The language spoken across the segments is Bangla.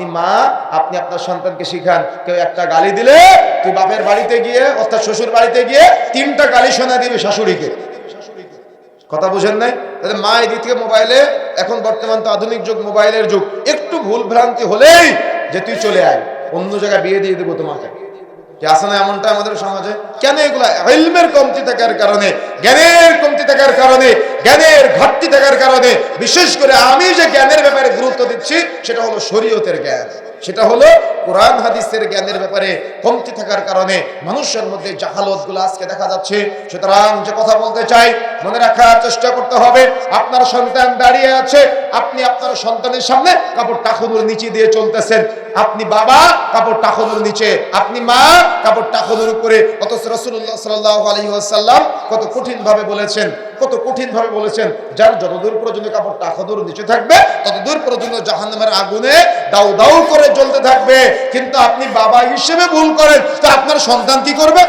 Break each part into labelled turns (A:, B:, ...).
A: আপনি মা, আপনি আপনার সন্তানকে শিখান। কেউ একটা গালি দিলে তুই বাপের বাড়িতে গিয়ে, অর্থাৎ শ্বশুর বাড়িতে গিয়ে তিনটা গালি শোনা দিবি শাশুড়িকে। কথা বুঝেন নাই? তাহলে মা এদিক থেকে মোবাইলে, এখন বর্তমান তো আধুনিক যুগ, মোবাইলের যুগ। একটু ভুল ভ্রান্তি হলেই যে তুই চলে আয়। অন্য জায়গায় বিয়ে দিয়ে দেবো তোমাকে। কি আসলে এমনটা আমাদের সমাজে? কেন এগুলা ইলমের কমতি থাকার কারণে, জ্ঞানের কমতি থাকার কারণে, জ্ঞানের ঘাটতি থাকার কারণে, বিশেষ করে আমি যে জ্ঞানের ব্যাপারে গুরুত্ব দিচ্ছি, সেটা হলো শরীয়তের জ্ঞান। সেটা হলো কোরআন, হাদিসের জ্ঞানের ব্যাপারে কমতি থাকার কারণে মানুষের মধ্যে জাহালতগুলো আজকে দেখা যাচ্ছে। সুতরাং যে কথা বলতে চাই, মনে রাখার চেষ্টা করতে হবে, আপনার সন্তান দাঁড়িয়ে আছে, আপনি আপনার সন্তানের সামনে কাপড় টাকুনুর নিচে দিয়ে চলতেছেন। আপনি বাবা কাপড় টাকুনুর নিচে। আপনি মা কাপড় টাকুনুর উপরে। অথচ রসুল্লাহ সাল্লাহ আলী কত কঠিন ভাবে বলেছেন কত কঠিন ভাবে বলেছেন, যার যতদূর পর্যন্ত কাপড় টাকুনুর নিচে থাকবে, ততদূর পর্যন্ত জাহান্নামের আগুনে দাউ দাউ করে জ্বলতে থাকবে। কিন্তু আপনি বাবা হিসেবে ভুল করেন, তো আপনার সন্তান কি করবে?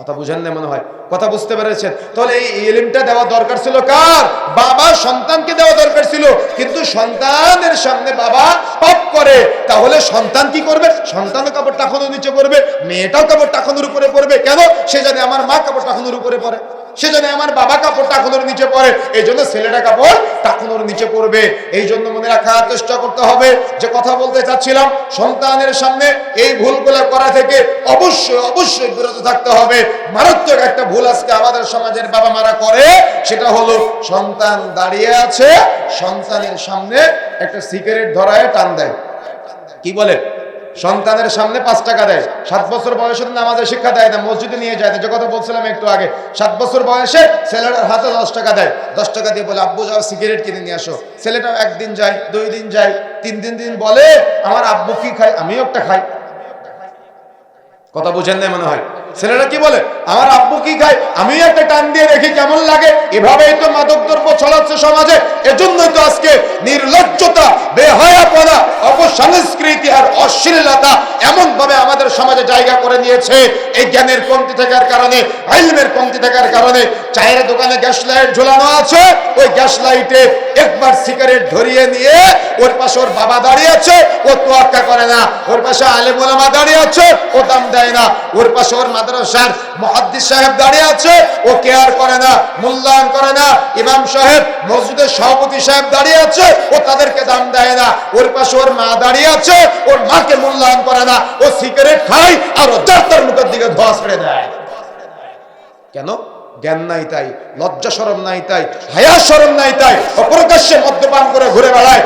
A: কথা বুঝেন না মনে হয়? কথা বুঝতে পেরেছেন? তাহলে এই ইলিমটা দেওয়া দরকার ছিল কার? বাবা সন্তানকে দেওয়া দরকার ছিল। কিন্তু সন্তানের সামনে বাবা পাপ করে। তাহলে সন্তান কি করবে? সন্তানও কাপড় টাকানোর নিচে পড়বে, মেয়েটাও কাপড় টাকানোর উপরে পড়বে। কেন? সে জানে আমার মা কাপড় টাকানোর উপরে পড়ে। সে জানে আমার বাবা কাপড় টাকুনোর নিচে পড়ে, এই জন্য ছেলেটা কাপড় টাকুনোর নিচে পড়বে। এই জন্য মনে রাখার চেষ্টা করতে হবে। যে কথা বলতে চাচ্ছিলাম, সন্তানের সামনে এই ভুলগুলো করা থেকে অবশ্যই অবশ্যই বিরত থাকতে হবে। মারাত্মক একটা ভুল আজকে আমাদের সমাজের বাবা মারা করে, সেটা হলো সন্তান দাঁড়িয়ে আছে, সন্তানের সামনে একটা সিগারেট ধরায় টান দেয়। কি বলে? সন্তানের সামনে পাঁচ টাকা দেয়। সাত বছর বয়সে নামাজের শিক্ষা দেয় না, মসজিদে নিয়ে যায় না। যে কথা বলছিলাম একটু আগে, সাত বছর বয়সে ছেলেটার হাতে দশ টাকা দেয়। দশ টাকা দিয়ে বলে, আব্বু, যাও সিগারেট কিনে নিয়ে আসো। ছেলেটাও একদিন যায়, দুই দিন যায়, তিন দিন দিন বলে, আমার আব্বু কি খায়? আমিও একটা খাই। কথা বুঝেন নাই মনে হয়? ছেলেরা কি বলে? আমার আব্বু কি খায়? আমি একটা টান দিয়ে দেখি কেমন লাগে। এভাবেই তো মাদক দ্রব্য ছড়াচ্ছে সমাজে। এজন্যই তো আজকে নির্লজ্জতা, বেহায়াপনা, অপসংস্কৃতি আর অশ্লীলতা এমন ভাবে আমাদের সমাজে জায়গা করে নিয়েছে। এই জ্ঞানের কমতি থাকার কারণে, আইলমের কমতি থাকার কারণে চায়ের দোকানে গ্যাস লাইট ঝোলানো আছে। ওই গ্যাস লাইটে একবার সিগারেট ধরিয়ে নিয়ে ওর পাশে ওর বাবা দাঁড়িয়ে আছে। ও তোয়াক্কা করে না। ওর পাশে আলেম ওলামা দাঁড়িয়ে আছে। ও দাম দেয় না। ওর পাশে ওর মাদ্রাসার মহাদ্দিস সাহেব দাঁড়িয়ে আছে, ও কেয়ার করে না, মূল্যায়ন করে না। ইমাম সাহেব মসজিদের সভাপতি সাহেব দাঁড়িয়ে আছে, ও তাদেরকে দাম দেয় না। ওর পাশে ওর মা দাঁড়িয়ে আছে, ওর মাকে মূল্যায়ন করে না। ও সিগারেট খায় আর ও যার মুখের দিকে ধোয়া ছেড়ে দেয়। কেন? জ্ঞান নাই তাই, লজ্জা সরম নাই তাই, হায়া সরম নাই তাই, অপ্রকাশ্যে মদ্যপান করে ঘুরে বেড়ায়।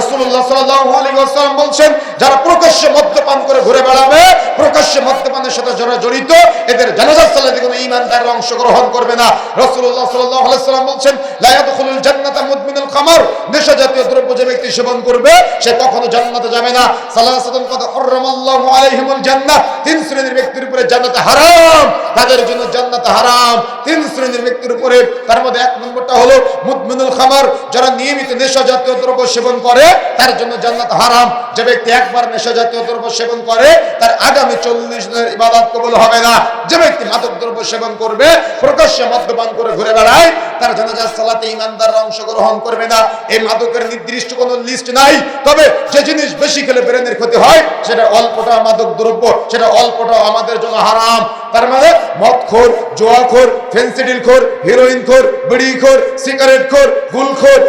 A: রাসূলুল্লাহ সাল্লাল্লাহু আলাইহি ওয়াসাল্লাম বলছেন, যারা প্রকাশ্যে মদ্যপান করে ঘুরে বেড়াবে, প্রকাশ্যে মদ্যপানের সাথে যারা জড়িত, এদের জানাজার সালাতে কোনো ঈমানদারের অংশগ্রহণ করবে না। আলাইহি ওয়াসাল্লাম বলছেন, লা ইয়াদখুলুল জান্নাতা মুদমিনুল খামর নেশা জাতীয় দ্রব্য যে ব্যক্তি সেবন করবে, সে কখনো জান্নাতে যাবে না। সাল্লাল্লাহু কদ হররামাল্লাহু আলাইহিমুল জান্নাহ, তিন শ্রেণির ব্যক্তির উপরে জান্নাত হারাম, তাদের জন্য জান্নাত হারাম। তিন শ্রেণির ব্যক্তির উপরে তার মধ্যে এক নম্বরটা হলো মুদমিনুল খামার। যারা নিয়মিত নেশা জাতীয় দ্রব্য সেবন করে, তার জন্য জান্নাত হারাম। যে ব্যক্তি একবার নেশা জাতীয় দ্রব্য সেবন করে, তার আগামী চল্লিশ দিনের ইবাদত কবুল হবে না। যে ব্যক্তি মাদক দ্রব্য সেবন করবে, প্রকাশ্যে মদ্যপান করে ঘুরে বেড়ায় তার জানাজার সালাতে ইমানদাররা অংশগ্রহণ করবে না। এই মাদকের নির্দিষ্ট কোনো লিস্ট নাই। তবে যে জিনিস বেশি খেলে ব্রেনের ক্ষতি হয়, সেটা অল্পটা মাদক দ্রব্য, সেটা অল্পটা আমাদের জন্য হারাম। তার মানে মদখোর, জোয়াখোর ফেন্সিডিল খোর হিরোইন খোর বিড়ি খোর সিগারেট খোর, গুলখোর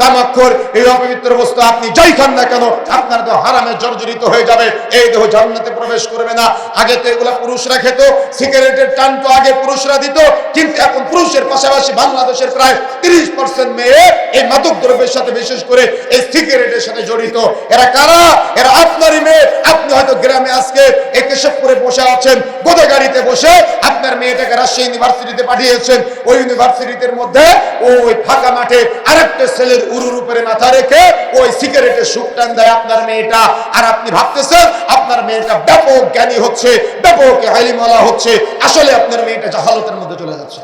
A: তামাকখোর এই অপবিত্র বস্তু আপনি যাই খান না কেন, আপনার দেহ হারামে জর্জরিত হয়ে যাবে, এই দেহ জান্নাতে প্রবেশ করবে না। আগে তো এগুলা পুরুষরা খেত, সিগারেটের টান তো আগে পুরুষরা দিত, কিন্তু এখন পুরুষের পাশাপাশি বাংলাদেশের প্রায় তিরিশ পার্সেন্ট মেয়ে এই মাদক দ্রব্যের সাথে বিশেষ করে এই সিগারেটের সাথে জড়িত। এরা কারা? এরা আপনারই মেয়ে। আপনি হয়তো গ্রামে আজকে এই কেশবপুরে বসে আছেন বোধ গাড়িতে বসে আপনার মেয়েটাকে রাজশাহী ইউনিভার্সিটিতে পাঠিয়েছেন। ওই ইউনিভার্সিটির মধ্যে ওই ফাঁকা মাঠে আরেকটা ছেলের উরুর উপরে মাথা রেখে ওই সিগারেটের সুখ টান দেয় আপনার মেয়েটা। আর আপনি ভাবতেছেন আপনার মেয়েটা ব্যাপক জ্ঞানী হচ্ছে, ব্যাপক হাইলিমালা হচ্ছে। আসলে আপনার মেয়েটা জাহালতের মধ্যে চলে যাচ্ছে।